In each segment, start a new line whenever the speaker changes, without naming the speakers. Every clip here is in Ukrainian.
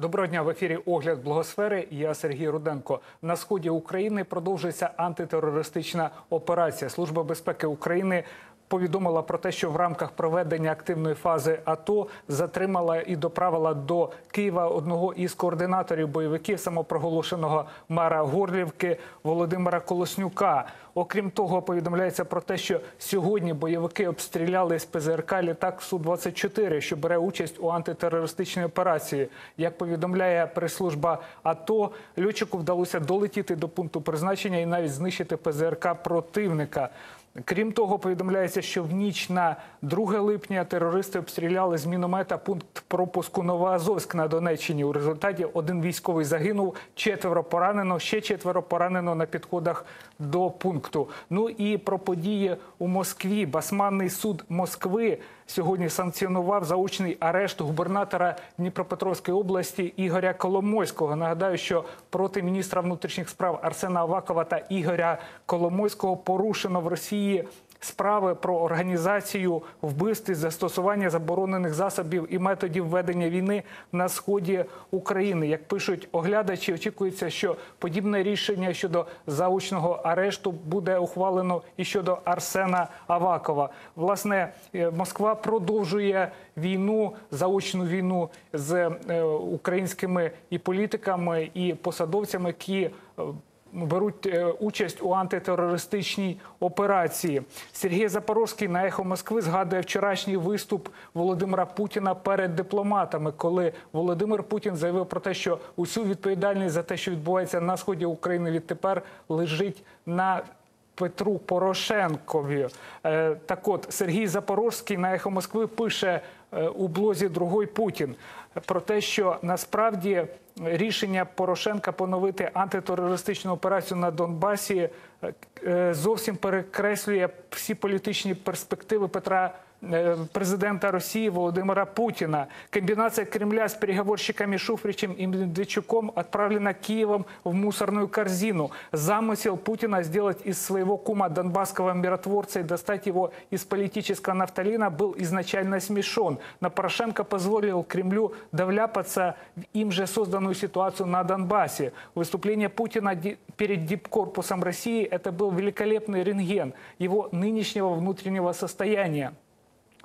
Доброго дня в ефірі Огляд Благосфери. Я Сергій Руденко. На сході України продовжується антитерористична операція. Служба безпеки України повідомила про те, що в рамках проведення активної фази АТО затримала і доправила до Києва одного із координаторів бойовиків самопроголошеного мера Горлівки Володимира Колоснюка. Окрім того, повідомляється про те, що сьогодні бойовики обстріляли з ПЗРК літак су 24 що бере участь у антитерористичній операції. Як повідомляє прес-служба АТО, льотчику вдалося долетіти до пункту призначення і навіть знищити ПЗРК противника. Крім того, повідомляється, що в ніч на 2 липня терористи обстріляли з міномета пункт пропуску Новоазовськ на Донеччині. У результаті один військовий загинув, четверо поранено, ще четверо поранено на підходах до пункту. Ну і про події у Москві. Басманний суд Москви сьогодні санкціонував заочний арешт губернатора Дніпропетровської області Ігоря Коломойського. Нагадаю, що проти міністра внутрішніх справ Арсена Авакова та Ігоря Коломойського порушено в Росії. Справи про організацію вбивств і застосування заборонених засобів і методів ведення війни на сході України. Як пишуть оглядачі, очікується, що подібне рішення щодо заочного арешту буде ухвалено і щодо Арсена Авакова. Власне, е, Москва продовжує війну, заочну війну з е, українськими і політиками, і посадовцями, які е, беруть е, участь у антитерористичній операції. Сергій Запорозький на ехо Москви згадує вчорашній виступ Володимира Путіна перед дипломатами, коли Володимир Путін заявив про те, що усю відповідальність за те, що відбувається на сході України, відтепер лежить на Петру Порошенкові. Е, Так от Сергій Запорозький на ехо Москви пише у блозі Другой Путін про те, що насправді рішення Порошенка поновити антитерористичну операцію на Донбасі е, е, зовсім перекреслює всі політичні перспективи Петра. Президента Росії Володимира Путина. Комбинация Кремля с переговорщиками Шуфричем и Медведчуком отправлена Киевом в мусорную корзину. Замысел Путина сделать из своего кума донбасского миротворца и достать его из политического нафталина был изначально смешон. Но Порошенко позволил Кремлю довляпаться в им же созданную ситуацию на Донбассе. Выступление Путина перед дипкорпусом России – это был великолепный рентген его нынешнего внутреннего состояния.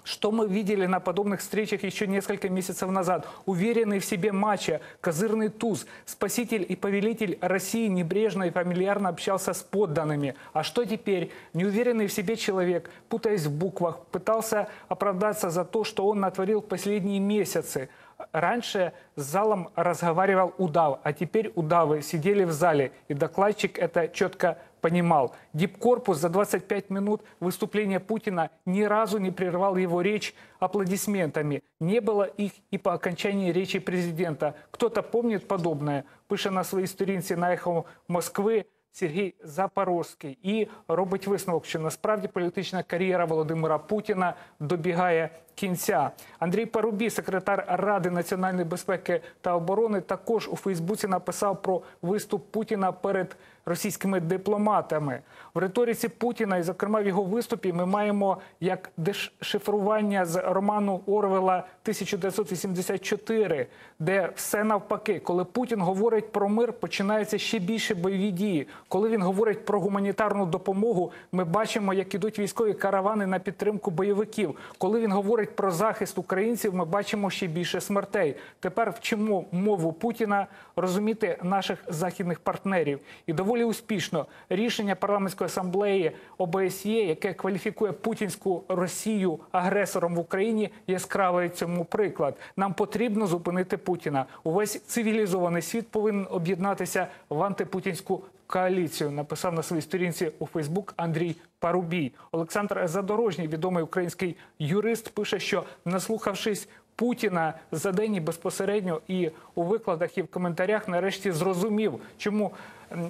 Что мы видели на подобных встречах еще несколько месяцев назад? Уверенный в себе мачо, козырный туз, спаситель и повелитель России небрежно и фамильярно общался с подданными. А что теперь? Неуверенный в себе человек, путаясь в буквах, пытался оправдаться за то, что он натворил последние месяцы. Раньше с залом разговаривал удав, а теперь удавы сидели в зале, и докладчик это четко понимал. Дипкорпус за 25 минут выступления Путина ни разу не прервал его речь аплодисментами. Не было их и по окончании речи президента. Кто-то помнит подобное? Пише на своїй сторінці на ехо Москви Сергій Запорозький і робить висновок, що насправді політична кар'єра Володимира Путіна добігає кінця. Андрій Парубій, секретар Ради національної безпеки та оборони, також у Фейсбуці написав про виступ Путіна перед Російськими дипломатами. В риториці Путіна, і зокрема в його виступі, ми маємо як дешифрування з роману Орвела 1984, де все навпаки, коли Путін говорить про мир, починаються ще більше бойові дії. Коли він говорить про гуманітарну допомогу, ми бачимо, як ідуть військові каравани на підтримку бойовиків. Коли він говорить про захист українців, ми бачимо ще більше смертей. Тепер вчимо мову Путіна розуміти наших західних партнерів. І доволі успішно рішення парламентської асамблеї ОБСЄ, яке кваліфікує путінську Росію агресором в Україні, яскравий цьому приклад. Нам потрібно зупинити Путіна. Увесь цивілізований світ повинен об'єднатися в антипутінську коаліцію. Написав на своїй сторінці у Фейсбук Андрій Парубій. Олександр Задорожній, відомий український юрист, пише, що наслухавшись. Путіна за день і безпосередньо і у викладах, і в коментарях нарешті зрозумів, чому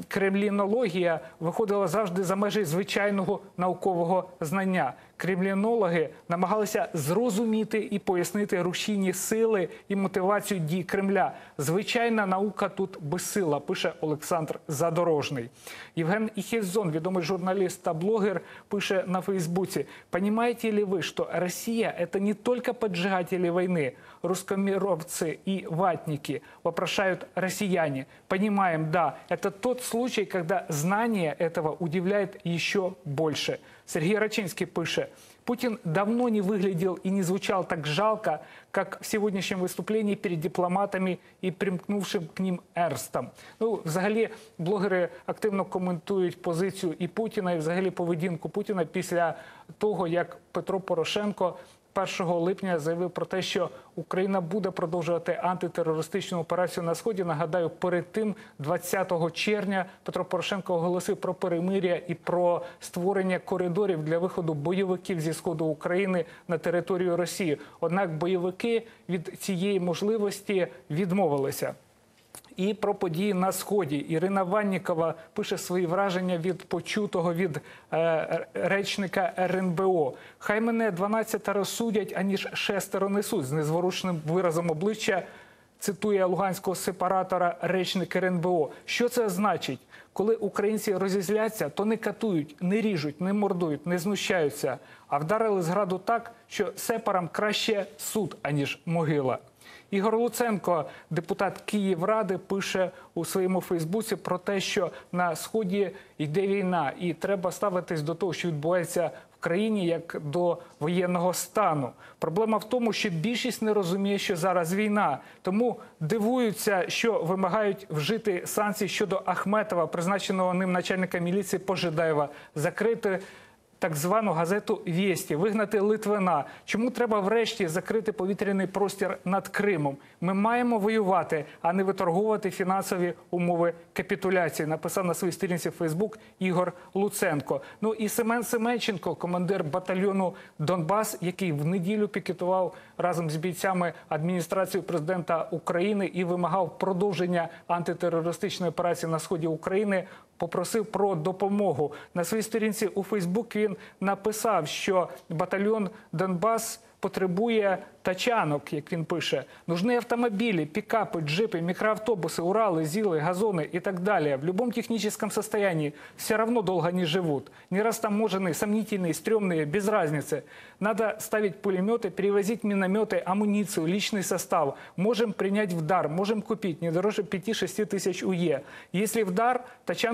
кремлінологія виходила завжди за межі звичайного наукового знання. Кремлінологи намагалися зрозуміти і пояснити рушійні сили і мотивацію дій Кремля. Звичайна наука тут безсила, пише Олександр Задорожний. Євген Іхельзон, відомий журналіст та блогер, пише на Фейсбуці: Понимаете ли вы, что Россия – это не только поджигатели войны, русскомировцы и ватники, вопрошают россияне. Понимаем, да, это тот случай, когда знание этого удивляет еще больше. Сергей Рачинский пише, Путин давно не выглядел и не звучал так жалко, как в сегодняшнем выступлении перед дипломатами и примкнувшим к ним Ерстом. Ну, взагалі, блогери активно коментують позицію і Путіна, і взагалі поведінку Путіна після того, як Петро Порошенко 1 липня заявив про те, що Україна буде продовжувати антитерористичну операцію на сході. Нагадаю, перед тим, 20 червня, Петро Порошенко оголосив про перемиря і про створення коридорів для виходу бойовиків зі сходу України на територію Росії. Однак бойовики від цієї можливості відмовилися. І про події на сході Ірина Ваннікова пише свої враження від почутого від е, речника РНБО. Хай мене 12 розсудять, аніж шестеро несуть з незворушним виразом обличчя. Цитує луганського сепаратора речник РНБО. Що це значить? Коли українці розізляться, то не катують, не ріжуть, не мордують, не знущаються, а вдарили зграду так, що сепарам краще суд, аніж могила. Ігор Луценко, депутат Київради, пише у своєму Фейсбуці про те, що на сході йде війна, і треба ставитись до того, що відбувається в країні, як до воєнного стану. Проблема в тому, що більшість не розуміє, що зараз війна, тому дивуються, що вимагають вжити санкції щодо Ахметова, призначеного ним начальника міліції Пожидаєва, закрити так звану газету «Вєсті», вигнати Литвина. Чому треба врешті закрити повітряний простір над Кримом? Ми маємо воювати, а не виторговувати фінансові умови капітуляції. Написав на своїй сторінці Фейсбук Ігор Луценко. Ну і Семен Семенченко, командир батальйону Донбас, який в неділю пікетував разом з бійцями адміністрації президента України і вимагав продовження антитерористичної операції на сході України попросив про допомогу. На своїй сторінці у Фейсбук він написав, що батальйон Донбас потребує тачанок, як він пише. Нужны автомобили, пикапы, джипы, микроавтобусы, Уралы, ЗИЛы, газоны и так далее. В любом техническом состоянии все равно долго не живут. Не растаможенные, сомнительные, стрёмные, без разницы. Надо ставить пулеметы, перевозить минометы, амуницию, личный состав. Можем принять в дар, можем купить не дороже 5-6 тысяч УЕ. Если в дар,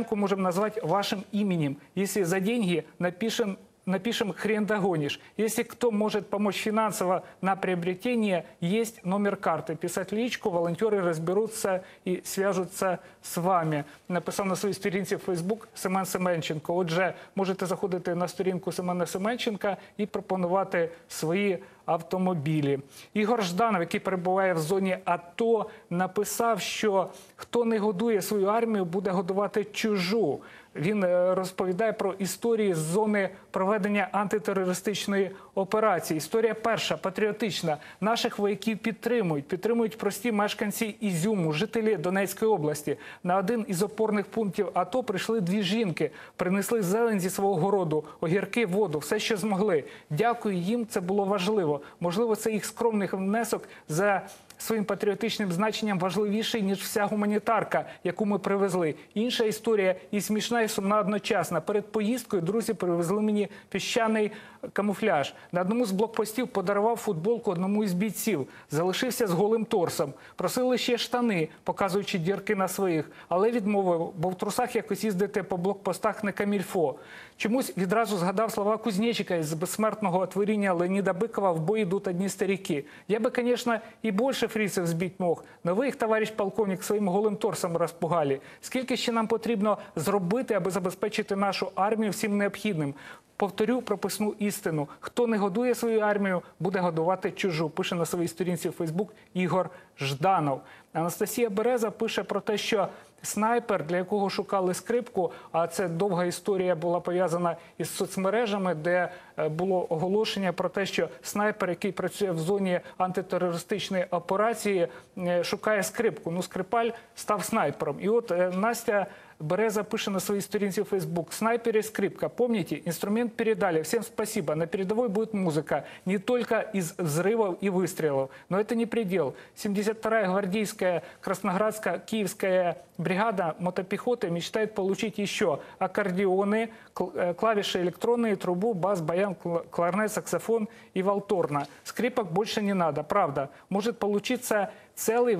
тачанку можем назвать вашим именем. Если за деньги, напишем напишем «хрен догонишь». Если кто может помочь финансово на приобретение, есть номер карты. Писать личку, волонтеры разберутся и свяжутся з вами. Написав на своїй сторінці в Фейсбук Семен Семенченко. Отже, можете заходити на сторінку Семена Семенченка і пропонувати свої автомобілі. Ігор Жданов, який перебуває в зоні АТО, написав, що хто не годує свою армію, буде годувати чужу. Він е, розповідає про історії з зони проведення антитерористичної операції. Історія перша патріотична. Наших вояків підтримують. Підтримують прості мешканці Ізюму, жителі Донецької області. На один із опорних пунктів АТО прийшли дві жінки, принесли зелень зі свого городу, огірки, воду, все, що змогли. Дякую їм. Це було важливо. Можливо, це їх скромний внесок за своїм патріотичним значенням важливіший, ніж вся гуманітарка, яку ми привезли. Інша історія і смішна, і сумна одночасно. Перед поїздкою друзі привезли мені піщаний камуфляж. На одному з блокпостів подарував футболку одному із бійців. Залишився з голим торсом. Просили ще штани, показуючи дірки на своїх, але відмовив, бо в трусах якось їздити по блокпостах не камільфо. Чомусь відразу згадав слова Кузнечика із безсмертного творіння Леоніда Бикова «В бой йдуть одні старіки». Я би, звісно, і більше фриців збити мог, но товариш полковник, своїм голим торсом розпугали. Скільки ще нам потрібно зробити, аби забезпечити нашу армію всім необхідним? Повторю прописну істину: хто не годує свою армію, буде годувати чужу. Пише на своїй сторінці в Фейсбук Ігор Жданов. Анастасія Береза пише про те, що снайпер, для якого шукали скрипку, а це довга історія була пов'язана із соцмережами, де е, було оголошення про те, що снайпер, який працює в зоні антитерористичної операції, е, шукає скрипку. Ну, скрипаль став снайпером. І от е, Настя Береза пише на своей в Facebook. Снайпер и скрипка. Помните, инструмент передали. Всем спасибо. На передовой будет музыка. Не только из взрывов и выстрелов. Но это не предел. 72-я гвардейская, Красноградская, Киевская бригада мотопехоты мечтает получить еще аккордеоны, э, клавиши электронные, трубу, бас, баян, кл- кларнет, саксофон и валторна. Скрипок больше не надо, правда. Может получиться целый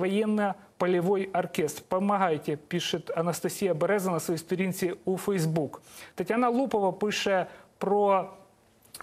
военно-полевой оркестр. Помогайте, пишет Анастасія Береза на своїй сторінці у Фейсбук. Тетяна Лупова пише про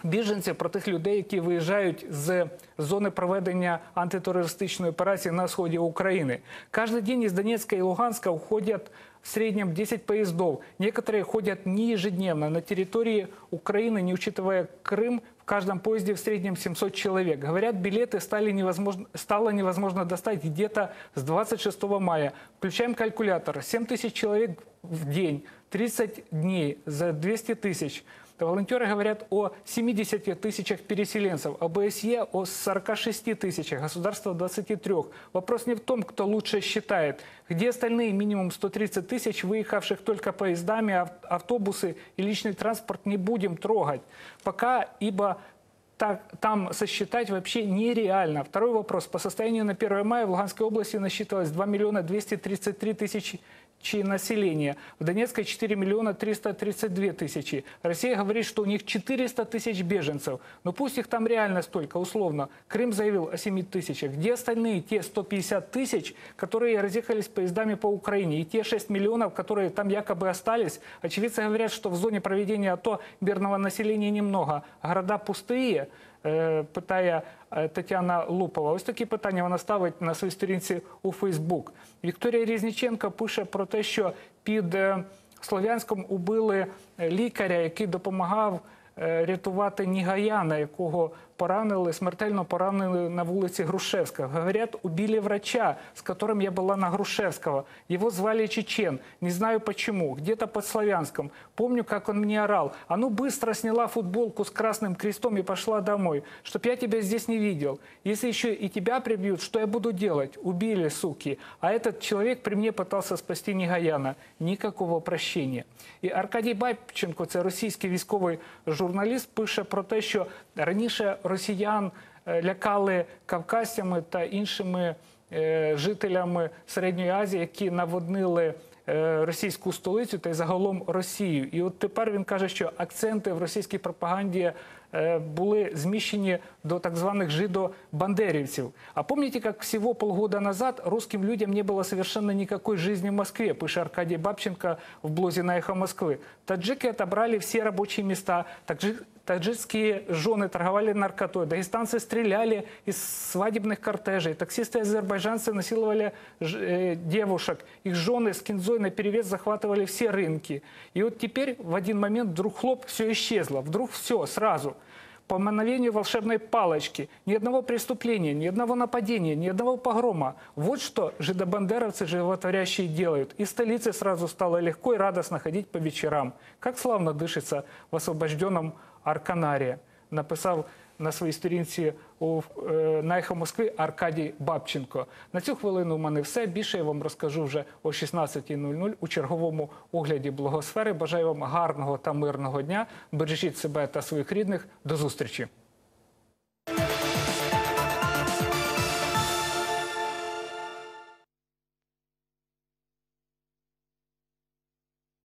біженців, про тих людей, які виїжджають з зони проведення антитерористичної операції на сході України. Каждый день из Донецка и Луганска уходят в среднем 10 поездов. Некоторые ходят не ежедневно. На территории Украины, не учитывая Крым, в Каждом поезде в среднем 700 человек. Говорят, билеты стали невозможно, стало невозможно достать где-то с 26 мая. Включаем калькулятор. 7 тысяч человек в день, 30 дней за 200 тысяч. Волонтеры говорят о 70 тысячах переселенцев, ОБСЕ о 46 тысячах, государство 23. Вопрос не в том, кто лучше считает. Где остальные минимум 130 тысяч, выехавших только поездами, ав- автобусы и личный транспорт не будем трогать. Пока, ибо так, там сосчитать вообще нереально. Второй вопрос. По состоянию на 1 мая в Луганской области насчитывалось 2 миллиона 233 тысячи чи- населения. В Донецкой 4 миллиона 332 тысячи. Россия говорит, что у них 400 тысяч беженцев. Но пусть их там реально столько, условно. Крым заявил о 7 тысячах. Где остальные те 150 тысяч, которые разъехались поездами по Украине? И те 6 миллионов, которые там якобы остались? Очевидцы говорят, что в зоне проведения АТО мирного населения немного. Города пустые, питає е, Тетяна Лупова. Ось такі питання вона ставить на своїй сторінці у Фейсбук. Вікторія Різніченка пише про те, що під е, Слов'янськом убили е, лікаря, який допомагав е, рятувати Нігаяна, якого поранили, смертельно поранили на вулиці Грушевська. Говорят, убили врача, с которым я была на Грушевского. Его звали Чечен. Не знаю почему. Где-то под Славянском. Помню, как он мне орал. А ну быстро сняла футболку с красным крестом и пошла домой. Чтоб я тебя здесь не видел. Если еще и тебя прибьют, что я буду делать? Убили, суки. А этот человек при мне пытался спасти Нігаяна. Никакого прощения. І Аркадій Бабченко, це російський військовий журналіст, пише про те, що раніше росіян е, лякали кавказцями та іншими е, жителями Середньої Азії, які наводнили е, російську столицю та й загалом Росію. І от тепер він каже, що акценти в російській пропаганді е, були зміщені до так званих жидо-бандерівців. А помните, как всего полгода назад русским людям не было совершенно никакой жизни в Москве, пишет Аркадий Бабченко в блозе на «Эхо Москвы». Таджики отобрали все рабочие места, таджи- таджикские жены торговали наркотой, дагестанцы стреляли из свадебных кортежей, таксисты-азербайджанцы насиловали э, девушек, их жены с кинзой наперевес захватывали все рынки. И вот теперь в один момент вдруг хлоп, все исчезло, вдруг все сразу. По мановению волшебной палочки. Ни одного преступления, ни одного нападения, ни одного погрома. Вот что жидобандеровцы животворящие делают. И столице сразу стало легко и радостно ходить по вечерам. Как славно дышится в освобожденном Арканарі. Написав на своїй сторінці у е, на «Ехо Москви Аркадій Бабченко. На цю хвилину в мене все. Більше я вам розкажу вже о 16.00 у черговому огляді благосфери. Бажаю вам гарного та мирного дня. Бережіть себе та своїх рідних. До зустрічі.